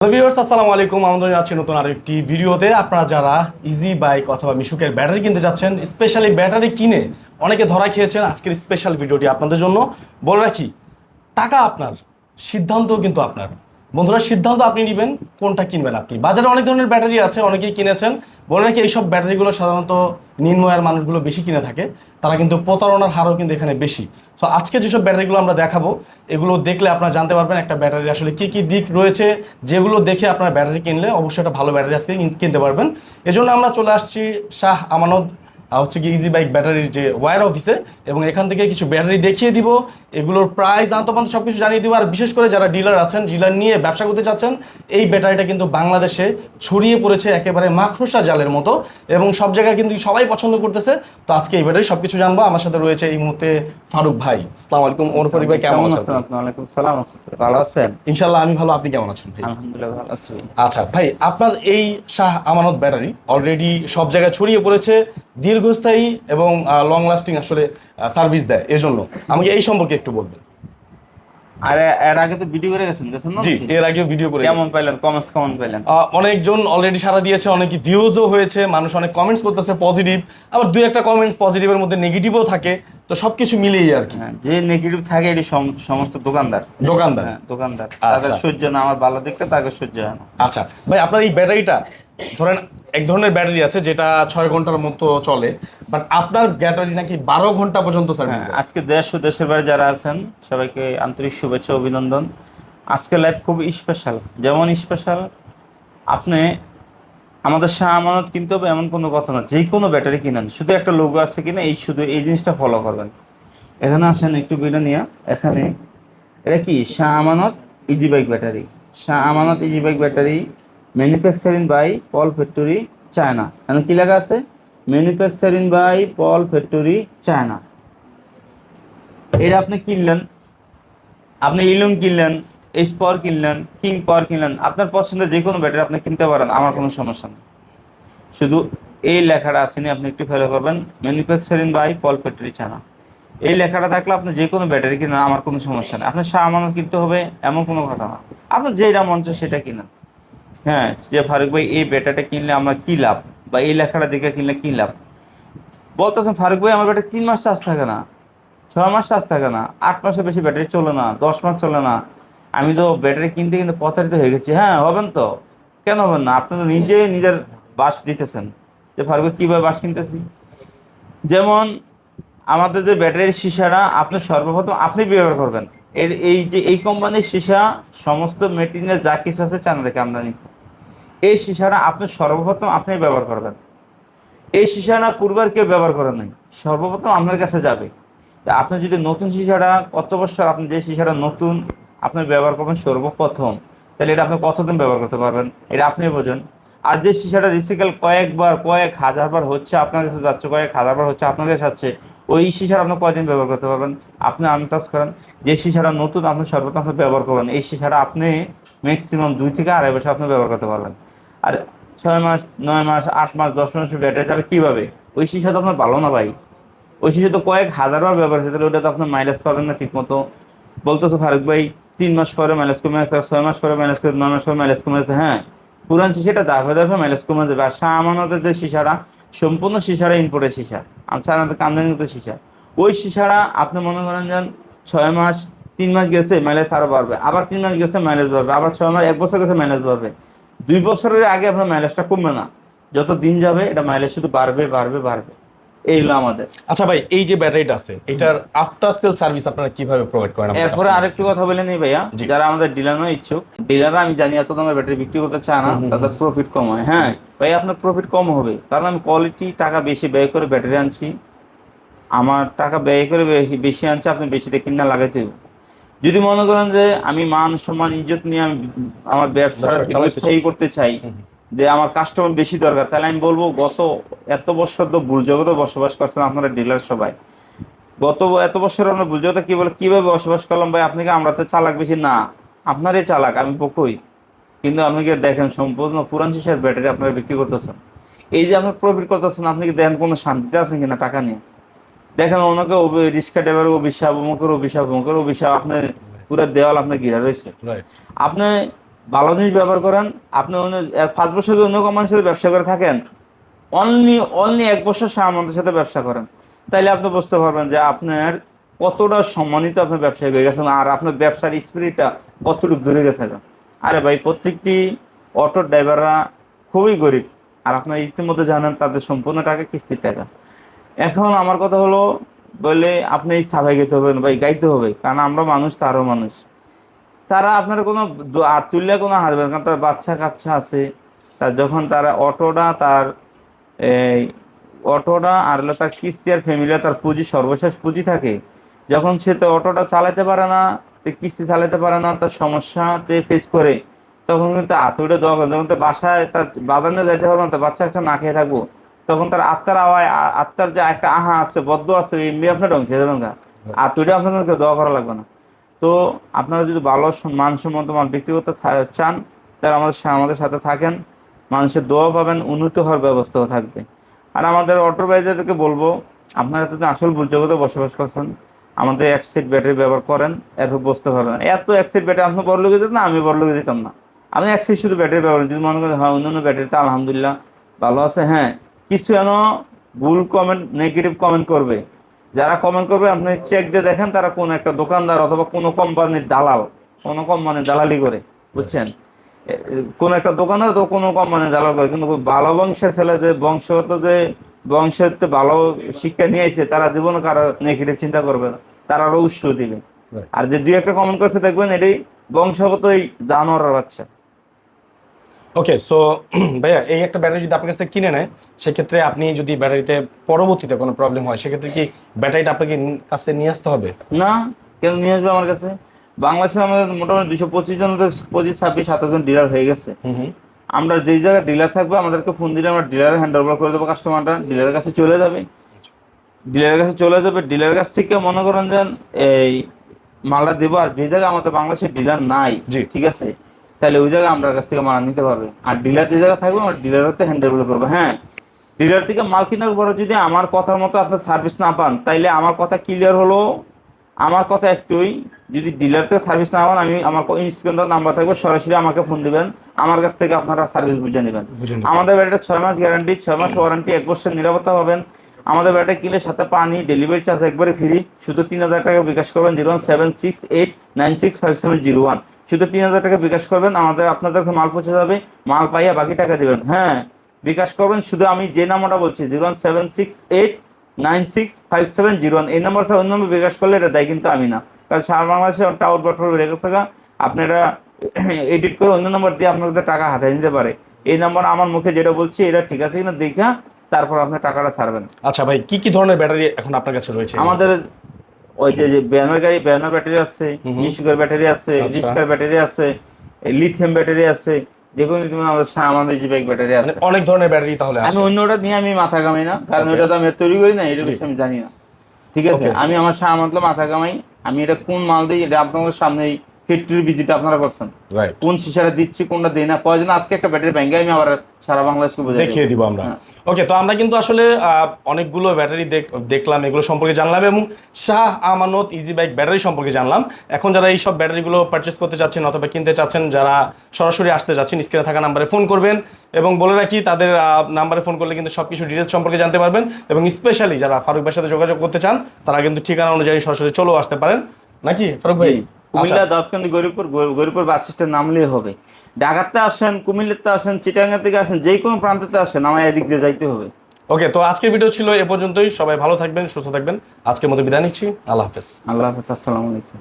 Viewers আসসালামু আলাইকুম। আমাদের নতুন আরেকটি ভিডিওতে। আপনারা যারা ইজি বাইক অথবা মিশুকের ব্যাটারি কিনতে যাচ্ছেন স্পেশালি ব্যাটারি কিনে অনেকে ধরা খেয়েছেন আজকের স্পেশাল ভিডিওটি আপনাদের জন্য। বলে রাখি, টাকা আপনার, সিদ্ধান্তও কিন্তু আপনার। বন্ধুরা, সিদ্ধান্ত আপনি নেবেন কোনটা কিনবেন আপনি। বাজারে অনেক ধরনের ব্যাটারি আছে, অনেকেই কিনেছেন। বলে রাখি, এইসব ব্যাটারিগুলো সাধারণত নিম্ন আয়ের মানুষগুলো বেশি কিনে থাকে। তারা কিন্তু প্রতারণার হারও কিন্তু এখানে বেশি। সো আজকে যেসব ব্যাটারিগুলো আমরা দেখাবো, এগুলো দেখলে আপনারা জানতে পারবেন একটা ব্যাটারি আসলে কি কি দিক রয়েছে। যেগুলো দেখে আপনার ব্যাটারি কিনলে অবশ্যই একটা ভালো ব্যাটারি আজকে কিনতে পারবেন। এজন্য আমরা চলে আসছি শাহ আমানত হচ্ছে কি ইজি বাইক ব্যাটারির যে ওয়্যার অফিসে এবং এখান থেকে কিছু ব্যাটারি দেখিয়ে দিব। এগুলোর প্রাইস আন্তপান্ত সব কিছু জানিয়ে দিব। আর বিশেষ করে যারা ডিলার আছেন ডিলার নিয়ে ব্যবসা করতে চাচ্ছেন এই ব্যাটারিটা কিন্তু বাংলাদেশে ছড়িয়ে পড়েছে একেবারে মাখরসা জালের মতো এবং সব জায়গায় কিন্তু সবাই পছন্দ করতেছে। তো আজকে এই ব্যাটারি সব কিছু জানব। আমার সাথে রয়েছে এই মুহূর্তে ফারুক ভাই। আসসালামু আলাইকুম। ওর ভাই কেমন আছেন ওয়ালাইকুম সালাম ভালো আছেন? ইনশাল্লাহ আমি ভালো। আপনি কেমন আছেন ভাই? আলহামদুলিল্লাহ ভালো আছি। আচ্ছা ভাই আপনার এই শাহ আমানত ব্যাটারি অলরেডি সব জায়গায় ছড়িয়ে পড়েছে। দীর্ঘস্থায়ী এবং লং লাস্টিং আসলে সার্ভিস দেয়। এজন্য আমাকে এই সম্পর্কে একটু বলবেন। আর এর আগে তো ভিডিও করে গেছেন গেছেন না? জি এর আগে ভিডিও করে কেমন পাইলেন কমেন্টস কেমন পাইলেন? অনেকজন অলরেডি সারা দিয়েছে অনেক ভিউজও হয়েছে মানুষ অনেক কমেন্টস করতেছে পজিটিভ আবার দুই একটা কমেন্টস পজিটিভের মধ্যে নেগেটিভও থাকে তো সবকিছু মিলিয়ে আর কি। হ্যাঁ, যে নেগেটিভ থাকে এটি সমস্ত দোকানদার। দোকানদার। হ্যাঁ দোকানদার। আচ্ছা। তাদের সহ্য না আমার ভালো দেখতে তাকে সহ্য হয় না। আচ্ছা ভাই আপনার এই ব্যাটারিটা ধরেন এক ধরনের ব্যাটারি আছে যেটা ছয় ঘণ্টার মতো চলে বাট আপনার ব্যাটারি নাকি বারো ঘণ্টা পর্যন্ত সার্ভিস হ্যাঁ, আজকে দেশ ও দেশের বাইরে যারা আছেন সবাইকে আন্তরিক শুভেচ্ছা অভিনন্দন। আজকে লাইভ খুব স্পেশাল যেমন স্পেশাল আপনি আমাদের শাহ আমানত কিনতে হবে এমন কোনো কথা না যে কোনো ব্যাটারি কিনেন শুধু একটা লোগো আছে কিনা এই শুধু এই জিনিসটা ফলো করবেন। এখানে আসেন একটু বিটা নিয়ে এখানে এটা কি? Shah Amanat easy bike battery Shah Amanat easy bike battery manufacturing by Paul factory China এখানে কি লেখা আছে? Manufacturing by Paul factory China এটা আপনি কিনলেন, আপনি ইলুম কিনলেন এইচ পাওয়ার কিনলেন, কিং পাওয়ার কিনলেন, আপনার পছন্দের যে কোনো ব্যাটারি আপনি কিনতে পারেন, আমার কোনো সমস্যা নেই। শুধু এই লেখাটা আসেনি আপনি একটু ফলো করবেন manufacturing by Paul factory China এই লেখাটা থাকলে আপনি যে কোনো ব্যাটারি কিনেন, আমার কোনো সমস্যা নেই। আপনার সামানত কিনতে হবে, এমন কোনো কথা না। আপনার যেটা মন চায় সেটা কিনেন। হ্যাঁ যে ফারুক ভাই এই ব্যাটারিটা কিনলে আমার কি লাভ? বা এই লেখাটা দেখে কিনলে কি লাভ? বলতেছেন, ফারুক ভাই, আমার ব্যাটারি তিন মাস চার্জ থাকে না, ছয় মাস চার্জ থাকে না, আট মাসের বেশি ব্যাটারি চলে না, দশ মাস চলে না। আমি তো ব্যাটারি কিনতে কিনতে প্রতারিত হয়ে গেছি। হ্যাঁ হবেন তো। কেন হবেন না? আপনি তো নিজে নিজের বাস দিতেছেন যে, ফারুক ভাই, কীভাবে বাস কিনতেছি? যেমন আমাদের যে ব্যাটারির সীসাটা, আপনি সর্বপ্রথম আপনি ব্যবহার করবেন। এর এই যে, এই কোম্পানির সীসা, সমস্ত মেটেরিয়াল যা কিছু আছে চায়না থেকে আমদানি এই সীসাটা আপনি সর্বপ্রথম আপনি ব্যবহার করবেন। এই সীসাটা পূর্বার কেউ ব্যবহার করে নাই। সর্বপ্রথম আপনার কাছে যাবে। তা আপনি যদি নতুন সীসাটা কত বছর আপনি যে সীসাটা নতুন আপনি ব্যবহার করবেন সর্বপ্রথম, তাহলে এটা আপনি কতদিন ব্যবহার করতে পারবেন? এটা আপনি বোঝেন। আর যে সীসাটা রিসাইকেল কয়েকবার, কয়েক হাজারবার হচ্ছে আপনার কাছে যাচ্ছে, কয়েক হাজারবার হচ্ছে আপনার কাছে যাচ্ছে, ওই সীসাটা আপনি কয়দিন ব্যবহার করতে পারবেন? আপনি আন্দাজ করেন। যে সীসাটা নতুন আপনি সর্বপ্রথম ব্যবহার করবেন, এই সীসাটা আপনি ম্যাক্সিমাম দুই থেকে আড়াই বছর আপনি ব্যবহার করতে পারবেন। আর ছয় মাস, নয় মাস, আট মাস, দশ মাসের ব্যাটারি যাবে কীভাবে? ওই সীসা তো আপনার ভালো না ভাই। ওই শিশু তো কয়েক হাজারবার ব্যবহার হচ্ছে তাহলে ওটা তো আপনার মাইলেজ পাবেন না ঠিক মতো বলতেছো ফারুক ভাই, তিন মাস পরে মাইলেজ কমে আসছে ছয় মাস পরে মাইলেজ করে নয় মাস পরে মাইলেজ কমে আসছে হ্যাঁ। পুরান শিশাটা দাফে দাফে মাইলেজ কমে যাবে। আর আমানতের যে শিশাটা সম্পূর্ণ শিশাটা ইম্পোর্টের শিশা সাধারণত আমদানিগত শিশা ওই শিশাটা আপনি মনে করেন যেন ছয় মাস, তিন মাস গেছে মাইলেজ আরও বাড়বে। আবার তিন মাস গেছে মাইলেজ বাড়বে। আবার ছয় মাস, এক বছর গেছে মাইলেজ বাড়বে। দুই বছরের আগে আপনার মাইলেজটা কমবে না। যত দিন যাবে এটা মাইলেজ শুধু বাড়বে বাড়বে বাড়বে। এই হলো আমাদের। আচ্ছা ভাই এই যে ব্যাটারিটা আছে এটার আফটার সেল সার্ভিস আপনারা কীভাবে প্রোভাইড করেন এরপরে আরেকটু কথা বলে নেই ভাইয়া। যারা আমাদের ডিলার নয় ইচ্ছুক ডিলাররা আমি জানি এত দামে ব্যাটারি বিক্রি করতে চায় না তাদের প্রফিট কম হয়। হ্যাঁ ভাই আপনার প্রফিট কম হবে। কারণ আমি কোয়ালিটি টাকা বেশি ব্যয় করে ব্যাটারি আনছি। আমার টাকা ব্যয় করে বেশি- আনছে আপনি বেশি দিয়ে কিনা লাগাইতে হবে। যদি মনে করেন যে আমি মান সম্মান ইজ্জত নিয়ে আমি আমার ব্যবসা ব্যবসা স্থায়ী করতে চাই। যে আমার কাস্টমার বেশি দরকার তাহলে আমি বলব গত এত বছর তো ভুল জগতে বসবাস করছেন আপনারা ডিলার সবাই। গত এত বছর আমরা ভুল জগতে কি বলে কীভাবে বসবাস করলাম ভাই? আপনাকে আমরা তো চালাক বেশি? না আপনারই চালাক আমি পক্ষই কিন্তু আপনি কি দেখেন সম্পূর্ণ পুরান শিশার ব্যাটারি আপনারা বিক্রি করতেছেন। এই যে আপনার প্রফিট করতেছেন আপনি কি দেখেন কোনো শান্তিতে আছেন কিনা টাকা নিয়ে? দেখেন ওনাকে রিক্সা ড্রাইভার অভিশাপ অমুকের অভিশাপ অমুকের অভিশাপ আপনার পুরো দেওয়াল আপনার ঘিরা রয়েছে। আপনি ভালো জিনিস ব্যবহার করেন আপনি অন্য পাঁচ বছর যদি অন্য কোম্পানির সাথে ব্যবসা করে থাকেন অনলি অনলি এক বছর আমাদের সাথে ব্যবসা করেন তাইলে আপনি বুঝতে পারবেন যে আপনার কতটা সম্মানিত আপনি ব্যবসায়ী হয়ে গেছেন আর আপনার ব্যবসার স্পিরিটটা কতটুকু দূরে গেছে আরে ভাই প্রত্যেকটি অটো ড্রাইভাররা খুবই গরিব আর আপনার ইতিমধ্যে জানেন তাদের সম্পূর্ণ টাকা কিস্তির টাকা। এখন আমার কথা হলো বলে আপনি সাবাই গাইতে হবে, ভাই গাইতে হবে, কারণ আমরা মানুষ, তারও মানুষ তারা আপনার কোনো হাত তুললে কোনো হারবে কারণ তার বাচ্চা কাচ্চা আছে তার যখন তারা অটোটা, তার এই অটোটা আর তার কিস্তি আর ফ্যামিলি তার পুঁজি, সর্বশেষ পুঁজি থাকে যখন সে তো অটোটা চালাতে পারে না কিস্তি চালাতে পারে না, তার সমস্যাতে ফেস করে, তখন কিন্তু দেওয়া হয়। যখন তো বাসায় তার বাদানে যাইতে পারব না, তার বাচ্চা কাচ্চা না খেয়ে থাকব তখন তার আত্মার আওয়ায় আত্মার যে একটা আহা আছে বদ্ধ আছে এমনি আপনার ধ্বংস হয়ে। যাবেন গা আতুড়ে আপনাদেরকে দেওয়া করা লাগবে না। তো আপনারা যদি ভালো মানসম্মত মান ব্যক্তিগত চান তারা আমাদের আমাদের সাথে থাকেন। মানুষের দোয়া পাবেন উন্নত হওয়ার ব্যবস্থাও থাকবে। আর আমাদের অটো বাইজারদেরকে বলব আপনারা যদি আসল জগতে বসবাস করছেন আমাদের এক সেট ব্যাটারি ব্যবহার করেন এরপর বুঝতে পারবেন এত এক সেট ব্যাটারি আপনি বড় লোকে দিতেন না আমি বড় লোকে দিতাম না। আমি এক সেট শুধু ব্যাটারি ব্যবহার করি। যদি মনে করেন হ্যাঁ অন্যান্য ব্যাটারিতে আলহামদুলিল্লাহ ভালো আছে হ্যাঁ কিছু যেন ভুল কমেন্ট নেগেটিভ কমেন্ট করবে। যারা কমেন্ট করবে আপনি চেক দিয়ে দেখেন তারা কোন একটা দোকানদার অথবা কোনো কোম্পানির দালাল কোনো কোম্পানির দালালি করে বুঝছেন? কোন একটা দোকানদার তো কোনো কোম্পানির দালাল করে কিন্তু ভালো বংশের ছেলে যে বংশগত যে বংশের ভালো শিক্ষা নিয়েছে তারা জীবনে কারও নেগেটিভ চিন্তা করবে না তারা আরও উৎস দিবে। আর যে দুই একটা কমেন্ট করছে দেখবেন এটাই বংশগতই জানোয়ারের বাচ্চা। ওকে সো ভাইয়া এই একটা ব্যাটারি যদি আপনার কাছ থেকে কিনে নেয় সেক্ষেত্রে আপনি যদি ব্যাটারিতে পরবর্তীতে কোনো প্রবলেম হয় সেক্ষেত্রে কি ব্যাটারিটা আপনাকে কাছে নিয়ে আসতে হবে? না কেন নিয়ে আসবে আমার কাছে? বাংলাদেশে আমাদের মোটামুটি দুশো পঁচিশ জন পঁচিশ ছাব্বিশ সাতাশ জন ডিলার হয়ে গেছে। আমরা যেই জায়গায় ডিলার থাকবে আমাদেরকে ফোন দিলে আমরা ডিলারে হ্যান্ড ওভার করে দেবো কাস্টমারটা ডিলারের কাছে চলে যাবে। ডিলারের কাছে চলে যাবে ডিলারের কাছ থেকে মনে করেন যে এই মালটা দেবো আর যে জায়গায় আমাদের বাংলাদেশে ডিলার নাই। ঠিক আছে? তাহলে ওই জায়গায় আমরা কাছ থেকে মাল নিতে পারবে। আর ডিলার যে জায়গায় থাকবে আমার ডিলারের হ্যান্ড ওভার করব। হ্যাঁ ডিলার থেকে মাল কেনার পরে যদি আমার কথার মতো আপনার সার্ভিস না পান তাইলে আমার কথা ক্লিয়ার হলো। আমার কথা একটুই যদি ডিলার থেকে সার্ভিস না পান আমি আমার স্ক্রিন নাম্বার থাকবে সরাসরি আমাকে ফোন দিবেন। আমার কাছ থেকে আপনারা সার্ভিস বুঝে নেবেন। আমাদের ব্যাটারি ছয় মাস গ্যারান্টি ছয় মাস ওয়ারেন্টি এক বছর নিরাপত্তা পাবেন। আমাদের ব্যাটারি কিনলে সাথে পানি ডেলিভারি চার্জ একবারে ফ্রি শুধু তিন হাজার টাকা বিকাশ করবেন zero one seven six eight nine six five seven zero one শুধু তিন হাজার টাকা বিকাশ করবেন আমাদের আপনাদের কাছে মাল পৌঁছে যাবে মাল পাইয়া বাকি টাকা দেবেন। হ্যাঁ বিকাশ করবেন শুধু আমি যে নাম্বারটা বলছি zero one seven six eight nine six five seven zero one. এই নাম্বার অন্য নম্বর বিকাশ করলে এটা দেয় কিন্তু আমি না। কারণ সারা বাংলাদেশে টাউট বাটর বেড়ে গেছে গা। আপনারা এডিট করে অন্য নাম্বার দিয়ে আপনাদের টাকা হাতে নিতে পারে। এই নাম্বার আমার মুখে যেটা বলছি এটা ঠিক আছে কিনা দেখা তারপর আপনি টাকাটা ছাড়বেন। আচ্ছা ভাই কি কি ধরনের ব্যাটারি এখন আপনার কাছে রয়েছে? আমাদের ওই যে ব্যানার গাড়ি ব্যানার ব্যাটারি আছে হুম। ব্যাটারি আছে আচ্ছা। ব্যাটারি আছে লিথিয়াম ব্যাটারি আছে যে কোনো তুমি আমাদের আমাদের যে ব্যাগ ব্যাটারি মানে আছে অনেক ধরনের ব্যাটারি তাহলে আমি অন্যটা নিয়ে আমি মাথা কামাই না কারণ. ওটা তো আমি তৈরি করি না এটা বিষয়ে আমি জানি না ঠিক আছে আমি আমার সামান্ত মাথা কামাই আমি এটা কোন মাল দিই এটা আপনাদের সামনে ফ্যাক্টরি ভিজিট আপনারা করছেন? কোন শিশাটা দিচ্ছি কোনটা দেই না প্রয়োজন আজকে একটা ব্যাটারি ব্যাংকে আমি আবার সারা বাংলাদেশকে বুঝাই দেখিয়ে দিব। আমরা। হ্যাঁ। ওকে তো আমরা কিন্তু আসলে অনেকগুলো ব্যাটারি দেখলাম এগুলো সম্পর্কে জানলাম এবং Shah Amanat easy bike battery সম্পর্কে জানলাম। এখন যারা এই সব ব্যাটারিগুলো পারচেস করতে চাচ্ছেন অথবা কিনতে চাচ্ছেন যারা সরাসরি আসতে যাচ্ছেন স্ক্রিনে থাকা নাম্বারে ফোন করবেন এবং বলে রাখি তাদের নাম্বারে ফোন করলে কিন্তু সব কিছু ডিটেলস সম্পর্কে জানতে পারবেন এবং স্পেশালি যারা ফারুক ভাইয়ের সাথে যোগাযোগ করতে চান তারা কিন্তু ঠিকানা অনুযায়ী সরাসরি চলেও আসতে পারেন। নাকি ফারুক ভাই। কুমিল্লা দক্ষিণ গরিপুর গরি- গরিপুর বাস স্ট্যান্ড নামলেই হবে। ঢাকাতে আসেন কুমিল্লাতে আসেন চিটাঙ্গা থেকে আসেন যে কোনো প্রান্ততে আসেন আমার এদিক দিয়ে যাইতে হবে। ওকে তো আজকের ভিডিও ছিল এ পর্যন্তই। সবাই ভালো থাকবেন সুস্থ থাকবেন। আজকের মতো বিদায় নিচ্ছি। আল্লাহ হাফেজ। আল্লাহ হাফেজ আসসালামু আলাইকুম।